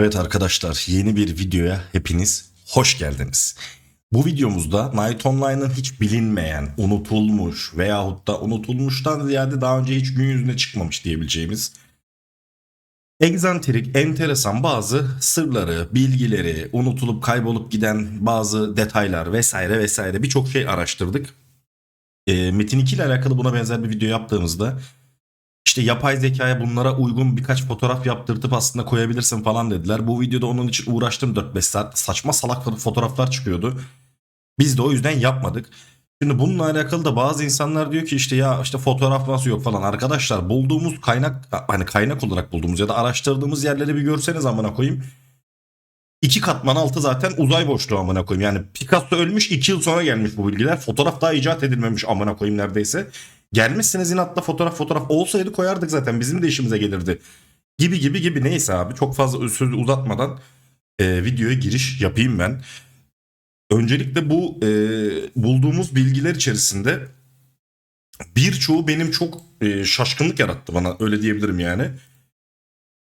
Evet arkadaşlar yeni bir videoya hepiniz hoş geldiniz. Bu videomuzda Night Online'ın hiç bilinmeyen, unutulmuş veyahut da unutulmuştan ziyade daha önce hiç gün yüzüne çıkmamış diyebileceğimiz egzantrik, enteresan bazı sırları, bilgileri, unutulup kaybolup giden bazı detaylar vesaire vesaire birçok şey araştırdık. E, Metin 2 ile alakalı buna benzer bir video yaptığımızda işte yapay zekaya bunlara uygun birkaç fotoğraf yaptırtıp aslında koyabilirsin falan dediler. Bu videoda onun için uğraştım 4-5 saat. Saçma salak fotoğraflar çıkıyordu. Biz de o yüzden yapmadık. Şimdi bununla alakalı da bazı insanlar diyor ki işte ya işte fotoğraf nasıl yok falan. Arkadaşlar bulduğumuz kaynak hani kaynak olarak bulduğumuz ya da araştırdığımız yerleri bir görseniz amına koyayım. İki katman altı zaten uzay boşluğu amına koyayım. Yani Picasso ölmüş iki yıl sonra gelmiş bu bilgiler. Fotoğraf daha icat edilmemiş amına koyayım neredeyse. Gelmişsiniz inatla fotoğraf fotoğraf olsaydı koyardık zaten bizim de işimize gelirdi. Gibi gibi gibi neyse abi çok fazla sözü uzatmadan e, videoya giriş yapayım ben. Öncelikle bu e, bulduğumuz bilgiler içerisinde birçoğu benim çok e, şaşkınlık yarattı bana öyle diyebilirim yani.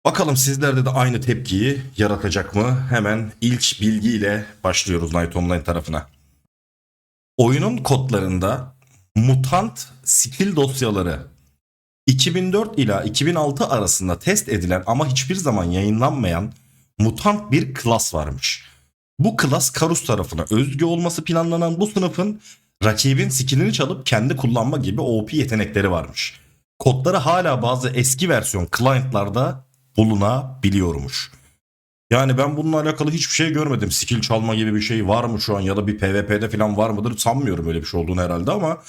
Bakalım sizlerde de aynı tepkiyi yaratacak mı? Hemen ilk bilgiyle başlıyoruz Night Online tarafına. Oyunun kodlarında mutant skill dosyaları 2004 ila 2006 arasında test edilen ama hiçbir zaman yayınlanmayan mutant bir klas varmış. Bu klas Karus tarafına özgü olması planlanan bu sınıfın rakibin skillini çalıp kendi kullanma gibi OP yetenekleri varmış. Kodları hala bazı eski versiyon client'larda bulunabiliyormuş. Yani ben bununla alakalı hiçbir şey görmedim. Skill çalma gibi bir şey var mı şu an ya da bir PvP'de falan var mıdır sanmıyorum öyle bir şey olduğunu herhalde ama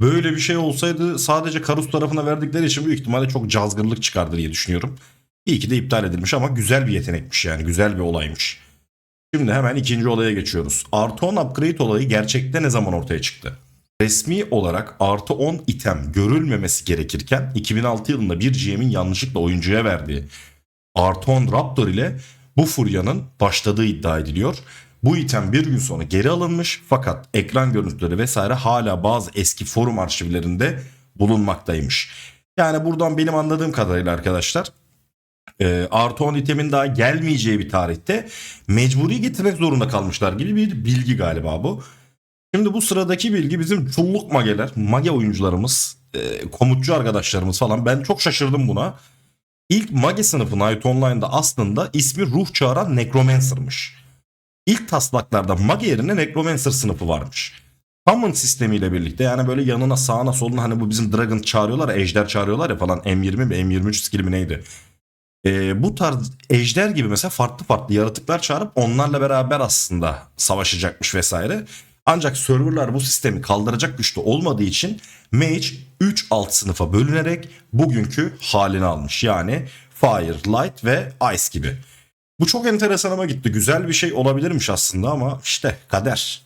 böyle bir şey olsaydı sadece Karus tarafına verdikleri için büyük ihtimalle çok cazgırlık çıkardı diye düşünüyorum. İyi ki de iptal edilmiş ama güzel bir yetenekmiş yani güzel bir olaymış. Şimdi hemen ikinci olaya geçiyoruz. Artı 10 upgrade olayı gerçekte ne zaman ortaya çıktı? Resmi olarak artı 10 item görülmemesi gerekirken 2006 yılında bir GM'in yanlışlıkla oyuncuya verdiği artı 10 Raptor ile bu furyanın başladığı iddia ediliyor. Bu item bir gün sonra geri alınmış fakat ekran görüntüleri vesaire hala bazı eski forum arşivlerinde bulunmaktaymış. Yani buradan benim anladığım kadarıyla arkadaşlar e, artı 10 itemin daha gelmeyeceği bir tarihte mecburi getirmek zorunda kalmışlar gibi bir bilgi galiba bu. Şimdi bu sıradaki bilgi bizim çulluk mageler, mage oyuncularımız, e, komutçu arkadaşlarımız falan. Ben çok şaşırdım buna. İlk mage sınıfı Night Online'da aslında ismi ruh çağıran Necromancer'mış. İlk taslaklarda mage yerine Necromancer sınıfı varmış. Summon sistemiyle birlikte yani böyle yanına sağına soluna hani bu bizim Dragon çağırıyorlar ejder çağırıyorlar ya falan M20 mi M23 skill mi neydi? Ee, bu tarz ejder gibi mesela farklı farklı yaratıklar çağırıp onlarla beraber aslında savaşacakmış vesaire. Ancak serverlar bu sistemi kaldıracak güçte olmadığı için Mage 3 alt sınıfa bölünerek bugünkü halini almış. Yani Fire, Light ve Ice gibi. Bu çok enteresanıma gitti. Güzel bir şey olabilirmiş aslında ama işte kader.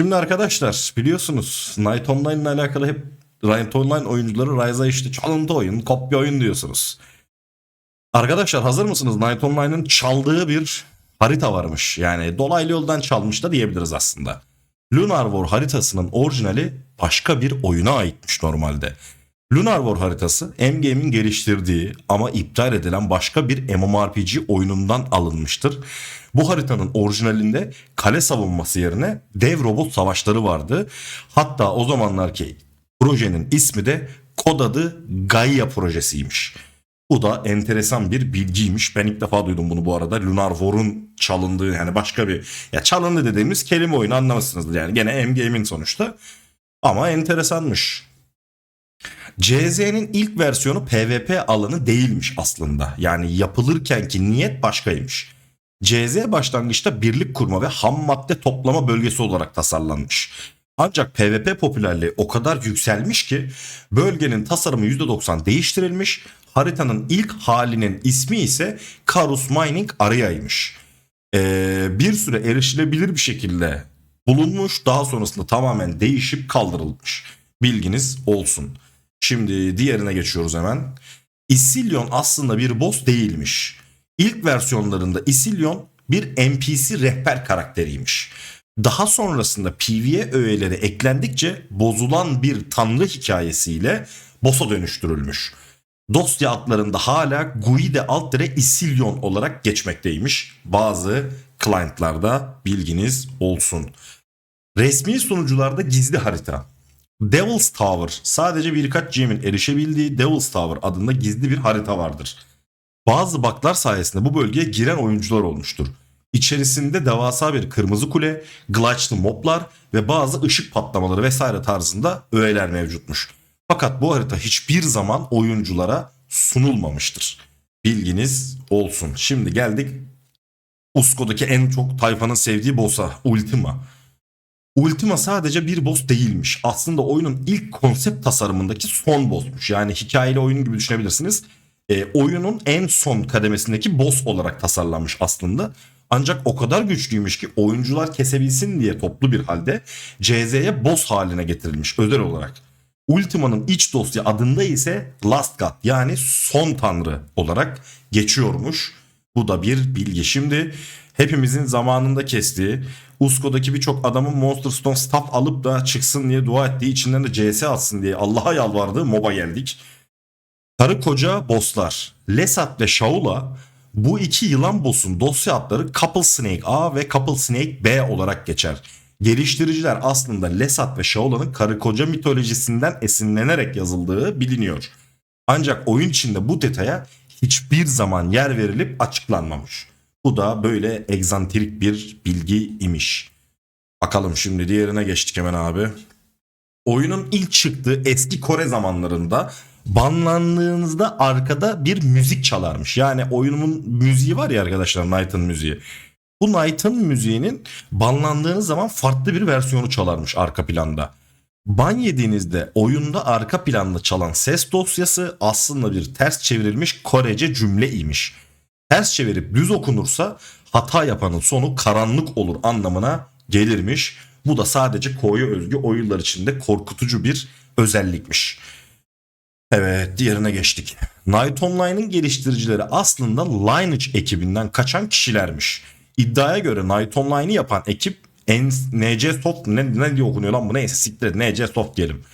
Şimdi arkadaşlar biliyorsunuz Night Online ile alakalı hep Night Online oyuncuları Ryze'a işte çalıntı oyun, kopya oyun diyorsunuz. Arkadaşlar hazır mısınız? Night Online'ın çaldığı bir harita varmış. Yani dolaylı yoldan çalmış da diyebiliriz aslında. Lunar War haritasının orijinali başka bir oyuna aitmiş normalde. Lunar War haritası M-Game'in geliştirdiği ama iptal edilen başka bir MMORPG oyunundan alınmıştır. Bu haritanın orijinalinde kale savunması yerine dev robot savaşları vardı. Hatta o zamanlarki projenin ismi de kod adı Gaia projesiymiş. Bu da enteresan bir bilgiymiş. Ben ilk defa duydum bunu bu arada. Lunar War'un çalındığı yani başka bir ya çalındı dediğimiz kelime oyunu anlamışsınızdır yani. Gene M-Game'in sonuçta. Ama enteresanmış. CZ'nin ilk versiyonu PvP alanı değilmiş aslında. Yani yapılırkenki niyet başkaymış. CZ başlangıçta birlik kurma ve ham madde toplama bölgesi olarak tasarlanmış. Ancak PvP popülerliği o kadar yükselmiş ki bölgenin tasarımı %90 değiştirilmiş. Haritanın ilk halinin ismi ise Karus Mining Area'ymış. Ee, bir süre erişilebilir bir şekilde bulunmuş daha sonrasında tamamen değişip kaldırılmış. Bilginiz olsun. Şimdi diğerine geçiyoruz hemen. Isilyon aslında bir boss değilmiş. İlk versiyonlarında Isilyon bir NPC rehber karakteriymiş. Daha sonrasında PvE öğeleri eklendikçe bozulan bir tanrı hikayesiyle boss'a dönüştürülmüş. Dosya adlarında hala Guide alt dire Isilyon olarak geçmekteymiş. Bazı client'larda bilginiz olsun. Resmi sunucularda gizli harita. Devil's Tower sadece birkaç GM'in erişebildiği Devil's Tower adında gizli bir harita vardır. Bazı baklar sayesinde bu bölgeye giren oyuncular olmuştur. İçerisinde devasa bir kırmızı kule, glitchlı moblar ve bazı ışık patlamaları vesaire tarzında öğeler mevcutmuş. Fakat bu harita hiçbir zaman oyunculara sunulmamıştır. Bilginiz olsun. Şimdi geldik Usko'daki en çok tayfanın sevdiği boss'a Ultima. Ultima sadece bir boss değilmiş. Aslında oyunun ilk konsept tasarımındaki son boss'muş. Yani hikayeli oyun gibi düşünebilirsiniz. E, oyunun en son kademesindeki boss olarak tasarlanmış aslında. Ancak o kadar güçlüymüş ki oyuncular kesebilsin diye toplu bir halde CZ'ye boss haline getirilmiş özel olarak. Ultima'nın iç dosya adında ise Last God yani son tanrı olarak geçiyormuş. Bu da bir bilgi. Şimdi hepimizin zamanında kestiği Usko'daki birçok adamın Monster Stone staff alıp da çıksın diye dua ettiği içinden de CS atsın diye Allah'a yalvardığı MOBA geldik. Karı koca bosslar Lesat ve Shaula bu iki yılan boss'un dosya adları Couple Snake A ve Couple Snake B olarak geçer. Geliştiriciler aslında Lesat ve Shaola'nın karı koca mitolojisinden esinlenerek yazıldığı biliniyor. Ancak oyun içinde bu detaya hiçbir zaman yer verilip açıklanmamış. Bu da böyle egzantrik bir bilgi imiş. Bakalım şimdi diğerine geçtik hemen abi. Oyunun ilk çıktığı eski Kore zamanlarında banlandığınızda arkada bir müzik çalarmış. Yani oyunun müziği var ya arkadaşlar Knight'ın müziği. Bu Knight'ın müziğinin banlandığınız zaman farklı bir versiyonu çalarmış arka planda. Ban yediğinizde oyunda arka planda çalan ses dosyası aslında bir ters çevrilmiş Korece cümleymiş. Ters çevirip düz okunursa hata yapanın sonu karanlık olur anlamına gelirmiş. Bu da sadece Ko'ya özgü oyunlar içinde korkutucu bir özellikmiş. Evet diğerine geçtik. Night Online'ın geliştiricileri aslında Lineage ekibinden kaçan kişilermiş. İddiaya göre Night Online'ı yapan ekip NC Soft ne, ne diye okunuyor lan bu neyse siktir NC Soft diyelim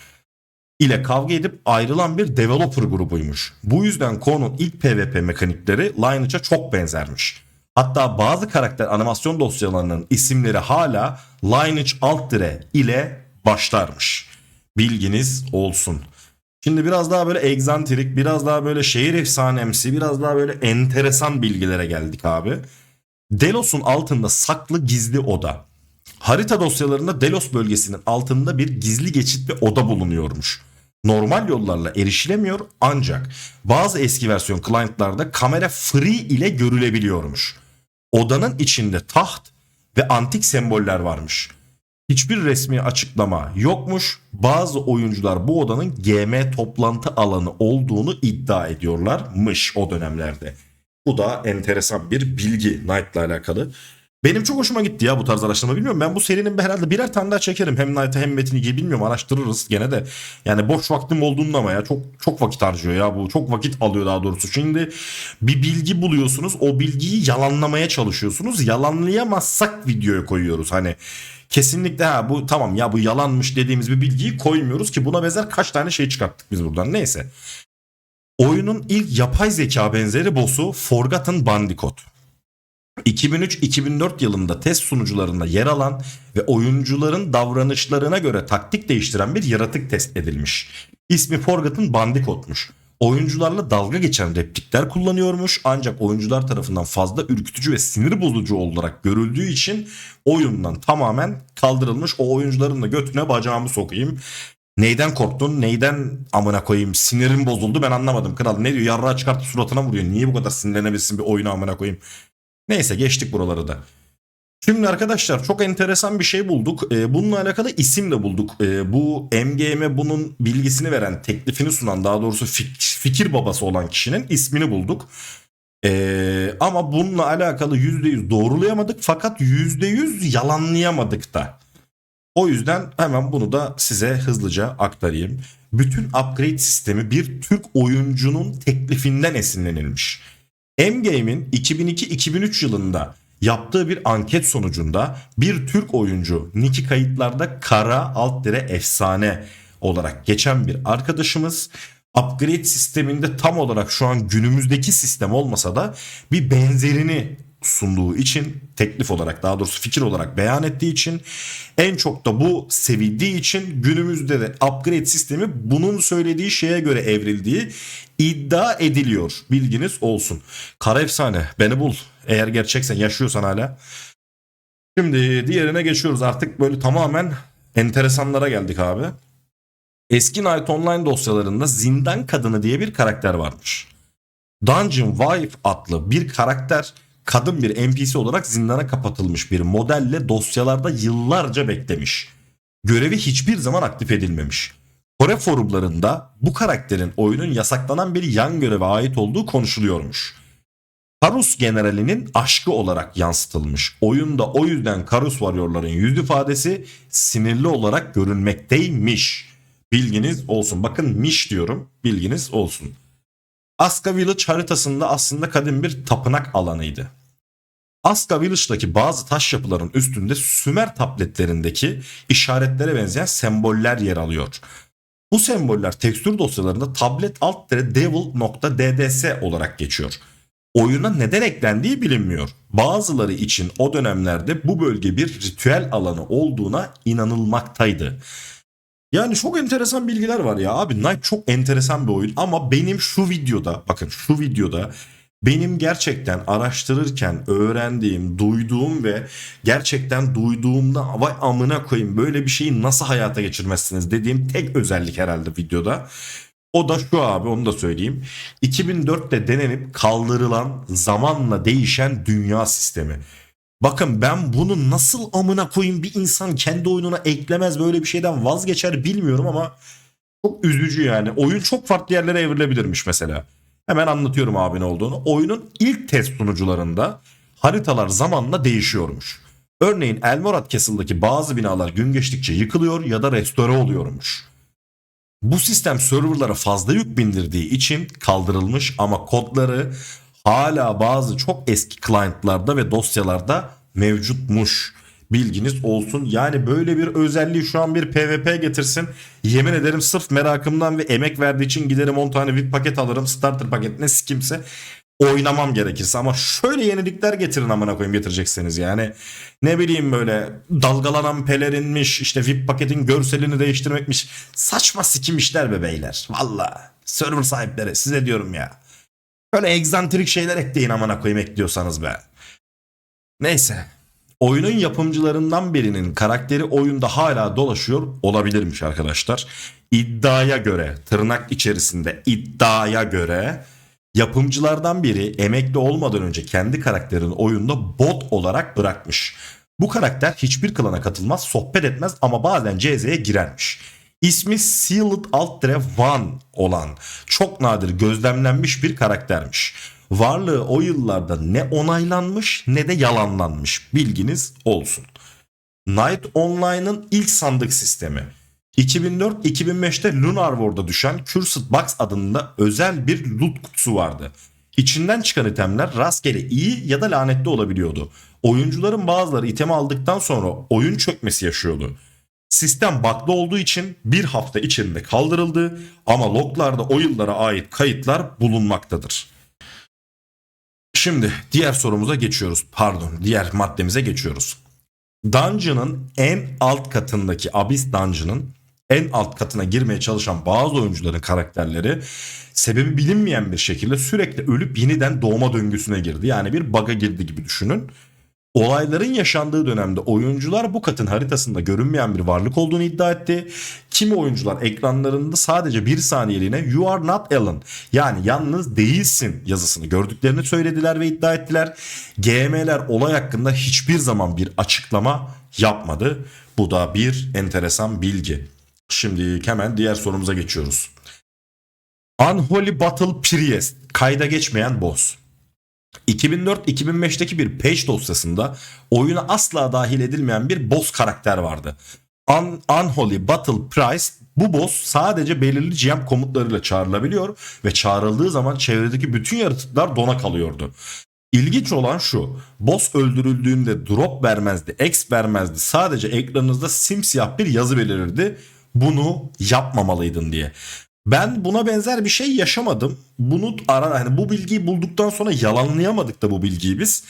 ile kavga edip ayrılan bir developer grubuymuş. Bu yüzden Ko'nun ilk PvP mekanikleri Lineage'a çok benzermiş. Hatta bazı karakter animasyon dosyalarının isimleri hala Lineage alt dire ile başlarmış. Bilginiz olsun. Şimdi biraz daha böyle egzantrik, biraz daha böyle şehir efsanemsi, biraz daha böyle enteresan bilgilere geldik abi. Delos'un altında saklı gizli oda. Harita dosyalarında Delos bölgesinin altında bir gizli geçit ve oda bulunuyormuş. Normal yollarla erişilemiyor ancak bazı eski versiyon client'larda kamera free ile görülebiliyormuş. Odanın içinde taht ve antik semboller varmış. Hiçbir resmi açıklama yokmuş. Bazı oyuncular bu odanın GM toplantı alanı olduğunu iddia ediyorlarmış o dönemlerde. Bu da enteresan bir bilgi Knight'la alakalı. Benim çok hoşuma gitti ya bu tarz araştırma bilmiyorum. Ben bu serinin herhalde birer tane daha çekerim. Hem Knight'ı hem Metin 2'yi bilmiyorum araştırırız gene de. Yani boş vaktim olduğunda ama ya çok çok vakit harcıyor ya bu. Çok vakit alıyor daha doğrusu. Şimdi bir bilgi buluyorsunuz. O bilgiyi yalanlamaya çalışıyorsunuz. Yalanlayamazsak videoya koyuyoruz. Hani kesinlikle ha bu tamam ya bu yalanmış dediğimiz bir bilgiyi koymuyoruz ki buna benzer kaç tane şey çıkarttık biz buradan. Neyse. Oyunun ilk yapay zeka benzeri boss'u Forgotten Bandicoot. 2003-2004 yılında test sunucularında yer alan ve oyuncuların davranışlarına göre taktik değiştiren bir yaratık test edilmiş. İsmi Forgotten Bandicoot'muş. Oyuncularla dalga geçen replikler kullanıyormuş ancak oyuncular tarafından fazla ürkütücü ve sinir bozucu olarak görüldüğü için oyundan tamamen kaldırılmış. O oyuncuların da götüne bacağımı sokayım. Neyden korktun? Neyden amına koyayım? Sinirim bozuldu ben anlamadım. Kral ne diyor? Yarrağı çıkarttı suratına vuruyor. Niye bu kadar sinirlenebilsin bir oyunu amına koyayım? Neyse geçtik buraları da. Şimdi arkadaşlar çok enteresan bir şey bulduk. Ee, bununla alakalı isim de bulduk. Ee, bu MGM'e bunun bilgisini veren, teklifini sunan daha doğrusu fik- fikir babası olan kişinin ismini bulduk. Ee, ama bununla alakalı %100 doğrulayamadık fakat %100 yalanlayamadık da. O yüzden hemen bunu da size hızlıca aktarayım. Bütün upgrade sistemi bir Türk oyuncunun teklifinden esinlenilmiş. M-Game'in 2002-2003 yılında yaptığı bir anket sonucunda bir Türk oyuncu Niki kayıtlarda kara alt dire efsane olarak geçen bir arkadaşımız upgrade sisteminde tam olarak şu an günümüzdeki sistem olmasa da bir benzerini sunduğu için teklif olarak daha doğrusu fikir olarak beyan ettiği için en çok da bu sevildiği için günümüzde de upgrade sistemi bunun söylediği şeye göre evrildiği iddia ediliyor. Bilginiz olsun. Kara efsane beni bul. Eğer gerçeksen yaşıyorsan hala. Şimdi diğerine geçiyoruz artık böyle tamamen enteresanlara geldik abi. Eski Night Online dosyalarında zindan kadını diye bir karakter varmış. Dungeon Wife adlı bir karakter kadın bir NPC olarak zindana kapatılmış bir modelle dosyalarda yıllarca beklemiş. Görevi hiçbir zaman aktif edilmemiş. Kore forumlarında bu karakterin oyunun yasaklanan bir yan göreve ait olduğu konuşuluyormuş. Karus generalinin aşkı olarak yansıtılmış. Oyunda o yüzden Karus Warrior'ların yüz ifadesi sinirli olarak görünmekteymiş. Bilginiz olsun. Bakın miş diyorum. Bilginiz olsun. Aska Village haritasında aslında kadim bir tapınak alanıydı. Aska Village'daki bazı taş yapıların üstünde Sümer tabletlerindeki işaretlere benzeyen semboller yer alıyor. Bu semboller tekstür dosyalarında tablet alt devil.dds olarak geçiyor. Oyuna neden eklendiği bilinmiyor. Bazıları için o dönemlerde bu bölge bir ritüel alanı olduğuna inanılmaktaydı. Yani çok enteresan bilgiler var ya abi Knight çok enteresan bir oyun ama benim şu videoda bakın şu videoda benim gerçekten araştırırken öğrendiğim, duyduğum ve gerçekten duyduğumda vay amına koyayım böyle bir şeyi nasıl hayata geçirmezsiniz dediğim tek özellik herhalde videoda. O da şu abi onu da söyleyeyim. 2004'te denenip kaldırılan zamanla değişen dünya sistemi. Bakın ben bunu nasıl amına koyayım bir insan kendi oyununa eklemez böyle bir şeyden vazgeçer bilmiyorum ama çok üzücü yani. Oyun çok farklı yerlere evrilebilirmiş mesela. Hemen anlatıyorum abi ne olduğunu. Oyunun ilk test sunucularında haritalar zamanla değişiyormuş. Örneğin Elmorat Castle'daki bazı binalar gün geçtikçe yıkılıyor ya da restore oluyormuş. Bu sistem serverlara fazla yük bindirdiği için kaldırılmış ama kodları hala bazı çok eski client'larda ve dosyalarda mevcutmuş. Bilginiz olsun. Yani böyle bir özelliği şu an bir PvP getirsin. Yemin ederim sırf merakımdan ve emek verdiği için giderim 10 tane VIP paket alırım. Starter paket ne sikimse oynamam gerekirse ama şöyle yenilikler getirin amına koyayım getireceksiniz yani. Ne bileyim böyle dalgalanan pelerinmiş işte VIP paketin görselini değiştirmekmiş. Saçma sikim işler be beyler. Valla server sahipleri size diyorum ya. Böyle egzantrik şeyler ekleyin amına koyayım ekliyorsanız be. Neyse. Oyunun yapımcılarından birinin karakteri oyunda hala dolaşıyor olabilirmiş arkadaşlar. İddiaya göre tırnak içerisinde iddiaya göre yapımcılardan biri emekli olmadan önce kendi karakterini oyunda bot olarak bırakmış. Bu karakter hiçbir klana katılmaz, sohbet etmez ama bazen CZ'ye girermiş. İsmi Sealed Altre One olan çok nadir gözlemlenmiş bir karaktermiş. Varlığı o yıllarda ne onaylanmış ne de yalanlanmış bilginiz olsun. Night Online'ın ilk sandık sistemi. 2004-2005'te Lunar War'da düşen Cursed Box adında özel bir loot kutusu vardı. İçinden çıkan itemler rastgele iyi ya da lanetli olabiliyordu. Oyuncuların bazıları itemi aldıktan sonra oyun çökmesi yaşıyordu. Sistem bug'lı olduğu için bir hafta içinde kaldırıldı ama loglarda o yıllara ait kayıtlar bulunmaktadır. Şimdi diğer sorumuza geçiyoruz. Pardon, diğer maddemize geçiyoruz. Dungeon'ın en alt katındaki Abyss Dungeon'ın en alt katına girmeye çalışan bazı oyuncuların karakterleri sebebi bilinmeyen bir şekilde sürekli ölüp yeniden doğma döngüsüne girdi. Yani bir bug'a girdi gibi düşünün. Olayların yaşandığı dönemde oyuncular bu katın haritasında görünmeyen bir varlık olduğunu iddia etti. Kimi oyuncular ekranlarında sadece bir saniyeliğine You are not Alan yani yalnız değilsin yazısını gördüklerini söylediler ve iddia ettiler. GM'ler olay hakkında hiçbir zaman bir açıklama yapmadı. Bu da bir enteresan bilgi. Şimdi hemen diğer sorumuza geçiyoruz. Unholy Battle Priest kayda geçmeyen boss. 2004-2005'teki bir page dosyasında oyuna asla dahil edilmeyen bir boss karakter vardı. Un Unholy Battle Price bu boss sadece belirli GM komutlarıyla çağrılabiliyor ve çağrıldığı zaman çevredeki bütün yaratıklar dona kalıyordu. İlginç olan şu. Boss öldürüldüğünde drop vermezdi, X vermezdi. Sadece ekranınızda simsiyah bir yazı belirirdi. Bunu yapmamalıydın diye. Ben buna benzer bir şey yaşamadım. Bunu ara hani bu bilgiyi bulduktan sonra yalanlayamadık da bu bilgiyi biz.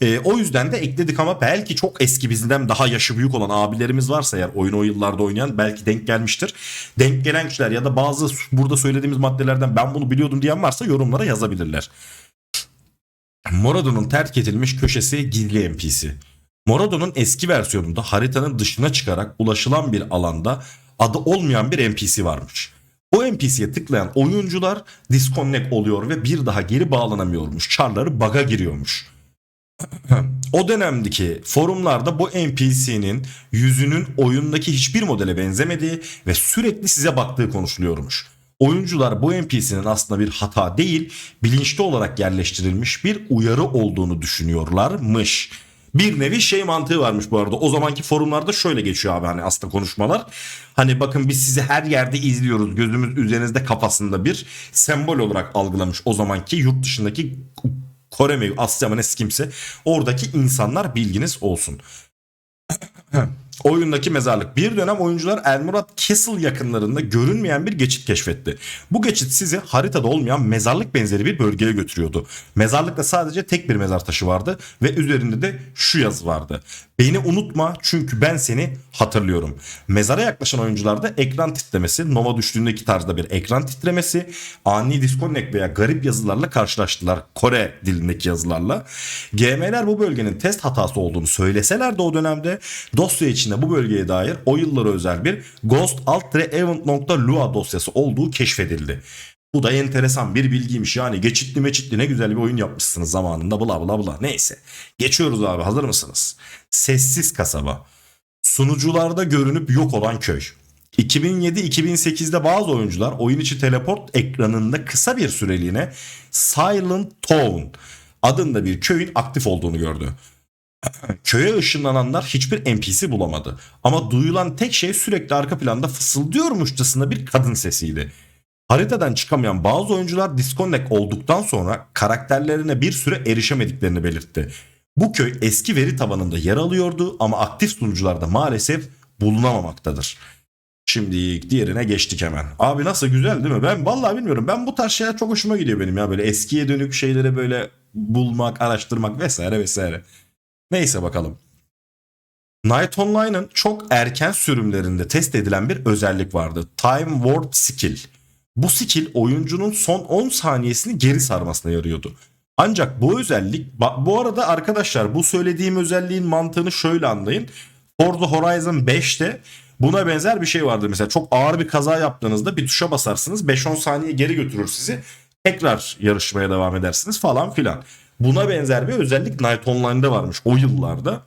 Ee, o yüzden de ekledik ama belki çok eski bizden daha yaşı büyük olan abilerimiz varsa eğer oyunu o yıllarda oynayan belki denk gelmiştir. Denk gelen kişiler ya da bazı burada söylediğimiz maddelerden ben bunu biliyordum diyen varsa yorumlara yazabilirler. Morado'nun terk edilmiş köşesi gizli NPC. Morado'nun eski versiyonunda haritanın dışına çıkarak ulaşılan bir alanda adı olmayan bir NPC varmış. O NPC'ye tıklayan oyuncular disconnect oluyor ve bir daha geri bağlanamıyormuş. Çarları bug'a giriyormuş. o dönemdeki forumlarda bu NPC'nin yüzünün oyundaki hiçbir modele benzemediği ve sürekli size baktığı konuşuluyormuş. Oyuncular bu NPC'nin aslında bir hata değil, bilinçli olarak yerleştirilmiş bir uyarı olduğunu düşünüyorlarmış. Bir nevi şey mantığı varmış bu arada. O zamanki forumlarda şöyle geçiyor abi hani aslında konuşmalar. Hani bakın biz sizi her yerde izliyoruz. Gözümüz üzerinizde kafasında bir sembol olarak algılamış o zamanki yurt dışındaki Kore mi Asya mı ne kimse oradaki insanlar bilginiz olsun. Oyundaki mezarlık. Bir dönem oyuncular Elmurat Castle yakınlarında görünmeyen bir geçit keşfetti. Bu geçit sizi haritada olmayan mezarlık benzeri bir bölgeye götürüyordu. Mezarlıkta sadece tek bir mezar taşı vardı ve üzerinde de şu yazı vardı. Beni unutma çünkü ben seni hatırlıyorum. Mezara yaklaşan oyuncularda ekran titremesi, Nova düştüğündeki tarzda bir ekran titremesi, ani disconnect veya garip yazılarla karşılaştılar. Kore dilindeki yazılarla. GM'ler bu bölgenin test hatası olduğunu söyleseler de o dönemde dosya içinde bu bölgeye dair o yıllara özel bir ghost alt event.lua dosyası olduğu keşfedildi. Bu da enteresan bir bilgiymiş yani geçitli meçitli ne güzel bir oyun yapmışsınız zamanında bla bla bla neyse. Geçiyoruz abi hazır mısınız? Sessiz kasaba. Sunucularda görünüp yok olan köy. 2007-2008'de bazı oyuncular oyun içi teleport ekranında kısa bir süreliğine Silent Town adında bir köyün aktif olduğunu gördü. Köye ışınlananlar hiçbir NPC bulamadı. Ama duyulan tek şey sürekli arka planda fısıldıyormuşçasına bir kadın sesiydi. Haritadan çıkamayan bazı oyuncular disconnect olduktan sonra karakterlerine bir süre erişemediklerini belirtti. Bu köy eski veri tabanında yer alıyordu ama aktif sunucularda maalesef bulunamamaktadır. Şimdi diğerine geçtik hemen. Abi nasıl güzel değil mi? Ben vallahi bilmiyorum. Ben bu tarz şeyler çok hoşuma gidiyor benim ya. Böyle eskiye dönük şeyleri böyle bulmak, araştırmak vesaire vesaire. Neyse bakalım. Night Online'ın çok erken sürümlerinde test edilen bir özellik vardı. Time Warp Skill. Bu skill oyuncunun son 10 saniyesini geri sarmasına yarıyordu. Ancak bu özellik bu arada arkadaşlar bu söylediğim özelliğin mantığını şöyle anlayın. Forza Horizon 5'te buna benzer bir şey vardı. Mesela çok ağır bir kaza yaptığınızda bir tuşa basarsınız 5-10 saniye geri götürür sizi. Tekrar yarışmaya devam edersiniz falan filan. Buna benzer bir özellik Night Online'da varmış o yıllarda.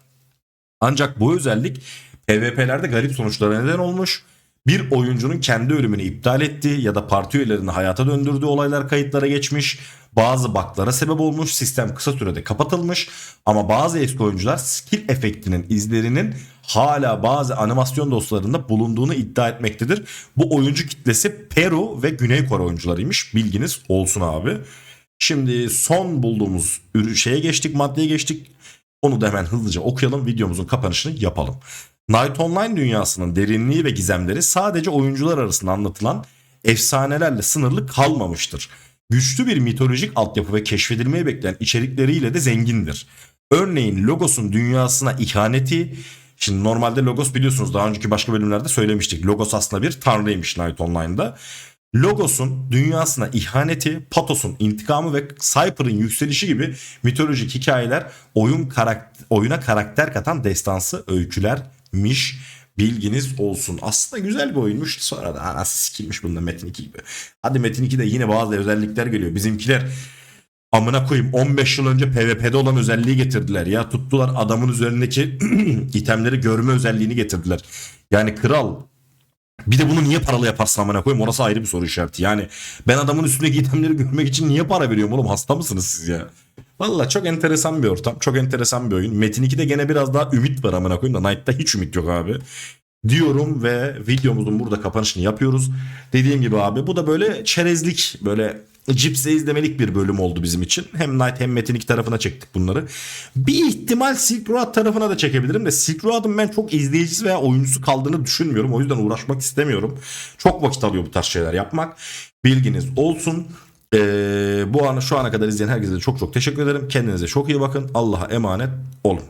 Ancak bu özellik PvP'lerde garip sonuçlara neden olmuş. Bir oyuncunun kendi ölümünü iptal ettiği ya da parti üyelerini hayata döndürdüğü olaylar kayıtlara geçmiş. Bazı baklara sebep olmuş. Sistem kısa sürede kapatılmış. Ama bazı eski oyuncular skill efektinin izlerinin hala bazı animasyon dostlarında bulunduğunu iddia etmektedir. Bu oyuncu kitlesi Peru ve Güney Kore oyuncularıymış. Bilginiz olsun abi. Şimdi son bulduğumuz şeye geçtik, maddeye geçtik. Onu da hemen hızlıca okuyalım, videomuzun kapanışını yapalım. Night Online dünyasının derinliği ve gizemleri sadece oyuncular arasında anlatılan efsanelerle sınırlı kalmamıştır. Güçlü bir mitolojik altyapı ve keşfedilmeyi bekleyen içerikleriyle de zengindir. Örneğin Logos'un dünyasına ihaneti, Şimdi normalde Logos biliyorsunuz daha önceki başka bölümlerde söylemiştik. Logos aslında bir tanrıymış Night Online'da. Logos'un dünyasına ihaneti, Patos'un intikamı ve Cypher'ın yükselişi gibi mitolojik hikayeler oyun karakter, oyuna karakter katan destansı öykülermiş. Bilginiz olsun. Aslında güzel bir oyunmuş. Sonra da anası sikilmiş bunda Metin 2 gibi. Hadi Metin 2'de yine bazı özellikler geliyor. Bizimkiler amına koyayım 15 yıl önce PvP'de olan özelliği getirdiler. Ya tuttular adamın üzerindeki itemleri görme özelliğini getirdiler. Yani kral bir de bunu niye paralı yaparsın amına koyayım orası ayrı bir soru işareti. Yani ben adamın üstündeki itemleri görmek için niye para veriyorum oğlum hasta mısınız siz ya? Valla çok enteresan bir ortam. Çok enteresan bir oyun. Metin 2'de gene biraz daha ümit var amına koyayım da Knight'ta hiç ümit yok abi. Diyorum ve videomuzun burada kapanışını yapıyoruz. Dediğim gibi abi bu da böyle çerezlik böyle cipse izlemelik bir bölüm oldu bizim için. Hem Night hem Metin 2 tarafına çektik bunları. Bir ihtimal Silk Road tarafına da çekebilirim de Silk Road'un ben çok izleyicisi veya oyuncusu kaldığını düşünmüyorum. O yüzden uğraşmak istemiyorum. Çok vakit alıyor bu tarz şeyler yapmak. Bilginiz olsun. Ee, bu anı şu ana kadar izleyen herkese çok çok teşekkür ederim. Kendinize çok iyi bakın. Allah'a emanet olun.